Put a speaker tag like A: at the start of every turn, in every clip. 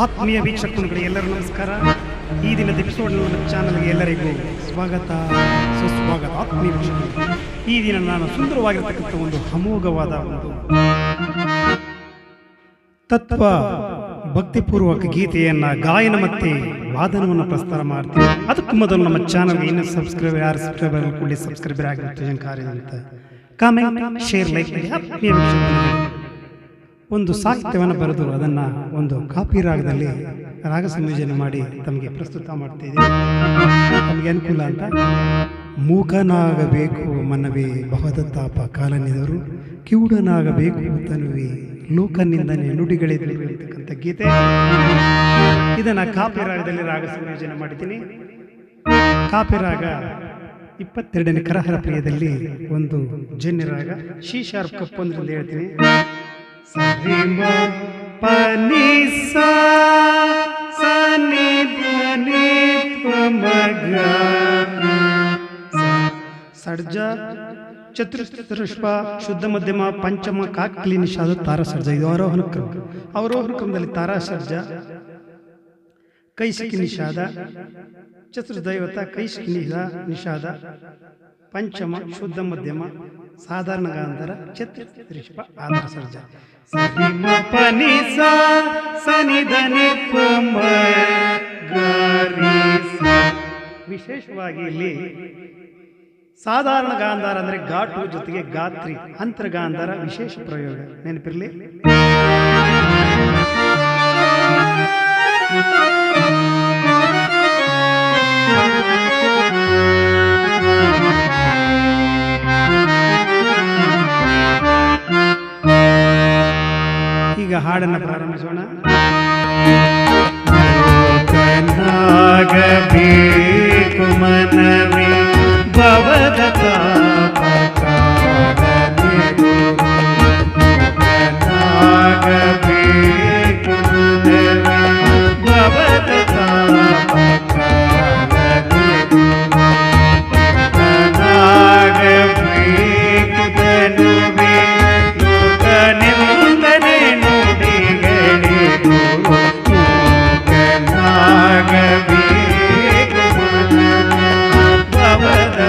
A: ಆತ್ಮೀಯ ವೀಕ್ಷಕರುಗಳಿಗೆ ಎಲ್ಲರೂ ನಮಸ್ಕಾರ. ಈ ದಿನದ ಎಪಿಸೋಡ್ ನಮ್ಮ ಚಾನಲ್ಗೆ ಎಲ್ಲರಿಗೂ ಸ್ವಾಗತ, ಸುಸ್ವಾಗತ ಆತ್ಮೀಯ ವೀಕ್ಷಕರು. ಈ ದಿನ ನಾನು ಸುಂದರವಾಗಿರ್ತಕ್ಕಂಥ ಒಂದು ಅಮೋಘವಾದ ಒಂದು ತತ್ವ ಭಕ್ತಿಪೂರ್ವಕ ಗೀತೆಯನ್ನ, ಗಾಯನ ಮತ್ತೆ ವಾದನವನ್ನು ಪ್ರಸ್ತಾರ ಮಾಡ್ತೀವಿ. ಅದಕ್ಕೂ ಮೊದಲು ನಮ್ಮ ಚಾನಲ್ಗೆ ಇನ್ನೂ ಸಬ್ಸ್ಕ್ರೈಬರ್ ಯಾರು ಸಬ್ಸ್ಕ್ರೈಬರ್ ಕೂಡಲೇ ಸಬ್ಸ್ಕ್ರೈಬರ್ ಆಗಿರುತ್ತೆ ಅಂತ ಕಾಮೆಂಟ್ ಶೇರ್ ಲೈಕ್ ಆತ್ಮೀಯ ವೀಕ್ಷಕರಿಗೆ ಒಂದು ಸಾಹಿತ್ಯವನ್ನು ಬರೆದು ಅದನ್ನು ಒಂದು ಕಾಪಿ ರಾಗದಲ್ಲಿ ರಾಗ ಸಂಯೋಜನೆ ಮಾಡಿ ತಮಗೆ ಪ್ರಸ್ತುತ ಮಾಡ್ತಿದ್ದೀವಿ ಅನುಕೂಲ ಅಂತ? ಮೂಕನಾಗಬೇಕು ಮನವಿ ಭವದತ್ತಾಪ ತಾಪ ಕಾಲನಿದವರು ಕಿವುಡನಾಗಬೇಕು ತನುವೆ ಲೋಕನಿಂದನೇ ನುಡಿಗಳಿದ್ದರು ಅಂತಕ್ಕಂಥ ಗೀತೆ. ಇದನ್ನು ಕಾಪಿ ರಾಗದಲ್ಲಿ ರಾಗ ಸಂಯೋಜನೆ ಮಾಡಿದ್ದೀನಿ. ಕಾಪಿ ರಾಗ ಇಪ್ಪತ್ತೆರಡನೇ ಕರಹರ ಪ್ರಿಯದಲ್ಲಿ ಒಂದು ಜನ್ಯ ರಾಗ ಶಿ ಶಾರ್ಪ್ ಕಪ್ ಅಂತ ಹೇಳ್ತೀನಿ. ಸರಿಮ ಪನಿ ಸಾ ಸನಿ ಧನಿ ಮಗ ಸಡ್ಜ ಚತುರ್ಪುಷ್ಪ ಶುದ್ಧ ಮಧ್ಯಮ ಪಂಚಮ ಕಾಕ್ಲಿ ನಿಷಾದ ತಾರಾ ಸರ್ಜ ಇದು ಆರೋಹಣ ಕ್ರಮ ಅವರೋಹಣ ಕ್ರಮದಲ್ಲಿ ತಾರಾ ಸರ್ಜ ಕೈಸಿಕಿ ನಿಷಾದ, ಚತುರ್ದೈವತ, ಕೈಸಿಕಿ ನಿಷಾ ನಿಷಾದ, ಪಂಚಮ, ಶುದ್ಧ ಮಧ್ಯಮ ಸಾಧಾರಣ ಗಾಂಧರ ಆಧಾರ ಸರ್ಜ ಸಾ ರಿ ಸ. ವಿಶೇಷವಾಗಿ ಇಲ್ಲಿ ಸಾಧಾರಣ ಗಾಂಧಾರ ಅಂದ್ರೆ ಘಾಟು ಜೊತೆಗೆ ಗಾತ್ರಿ ಅಂತರ ಗಾಂಧಾರ ವಿಶೇಷ ಪ್ರಯೋಗ. ನೆನಪಿರ್ಲಿ? ആടന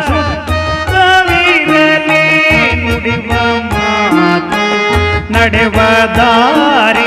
A: ಶುದ್ಧವಿರಲಿ ನುಡಿವ ನಡೆವ ದಾರಿ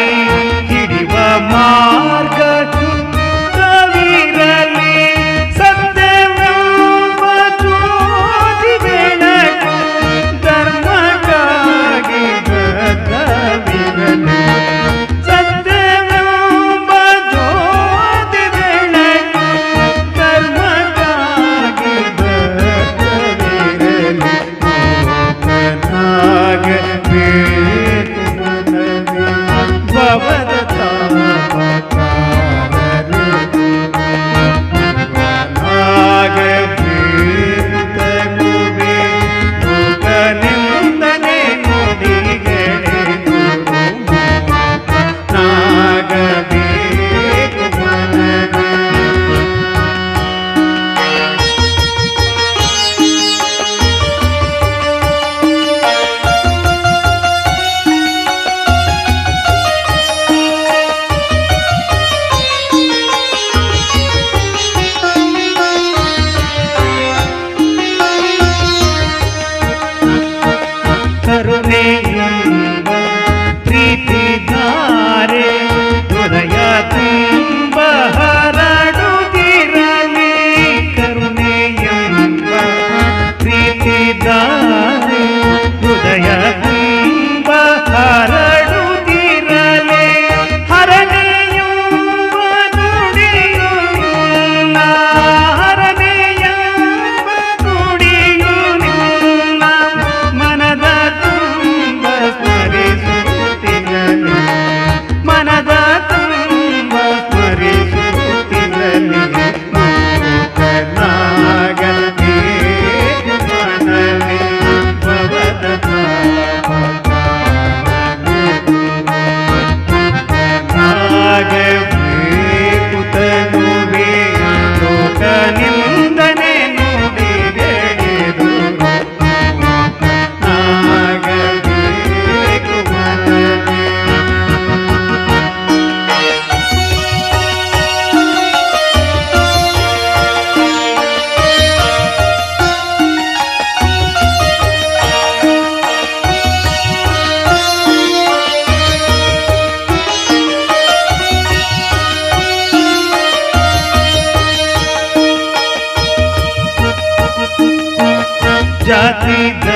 A: जाती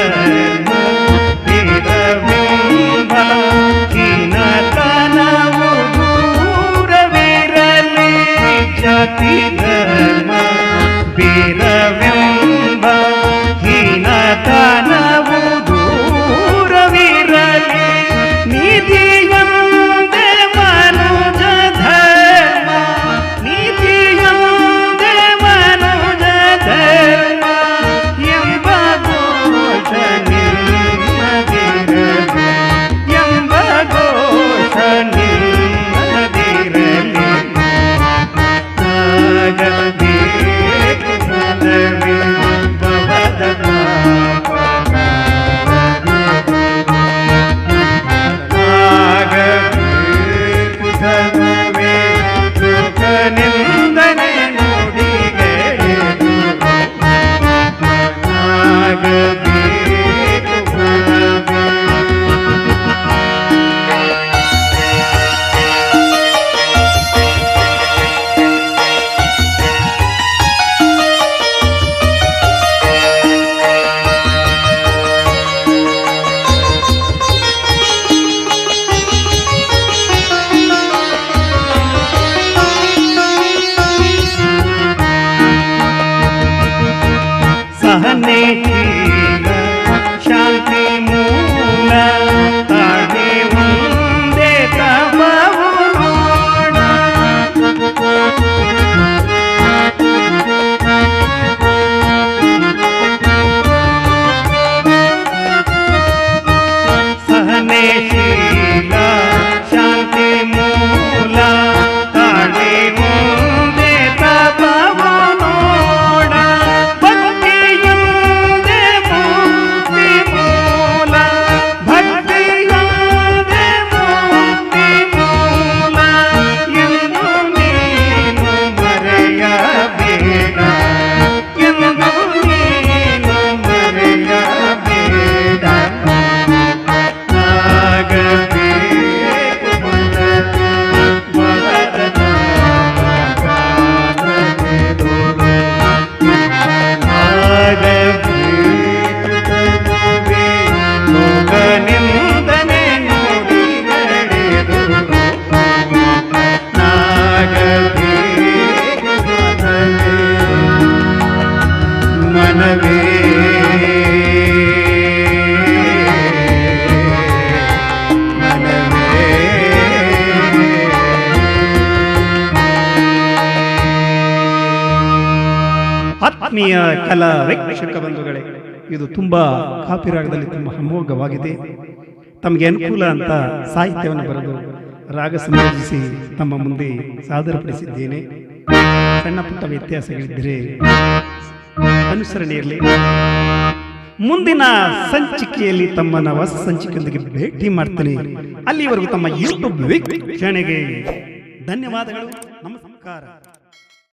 A: ಆತ್ಮೀಯ ಕಲಾ ವೀಕ್ಷಕ ಬಂಧುಗಳೇ, ಇದು ತುಂಬಾ ಕಾಪಿರಾಗದಲ್ಲಿ ತುಂಬಾ ಅಮೋಘವಾಗಿದೆ. ತಮಗೆ ಅನುಕೂಲ ಅಂತ ಸಾಹಿತ್ಯವನ್ನು ಬರೆದು ರಾಗ ಸಂಯೋಜಿಸಿ ತಮ್ಮ ಮುಂದೆ ಸಾದರಪಡಿಸಿದ್ದೇನೆ. ಸಣ್ಣ ಪುಟ್ಟ ವ್ಯತ್ಯಾಸಗಳಿದ್ದರೆ ಅನುಸರಣೆ ಇರಲಿ ಮುಂದಿನ ಸಂಚಿಕೆಯಲ್ಲಿ ತಮ್ಮ ನವಸ ಸಂಚಿಕೆಯೊಂದಿಗೆ ಭೇಟಿ ಮಾಡ್ತೇನೆ. ಅಲ್ಲಿವರೆಗೂ ತಮ್ಮ ಯೂಟ್ಯೂಬ್ ವೀಕ್ಷಣೆಗೆ ಧನ್ಯವಾದಗಳು. ನಮಸ್ಕಾರ.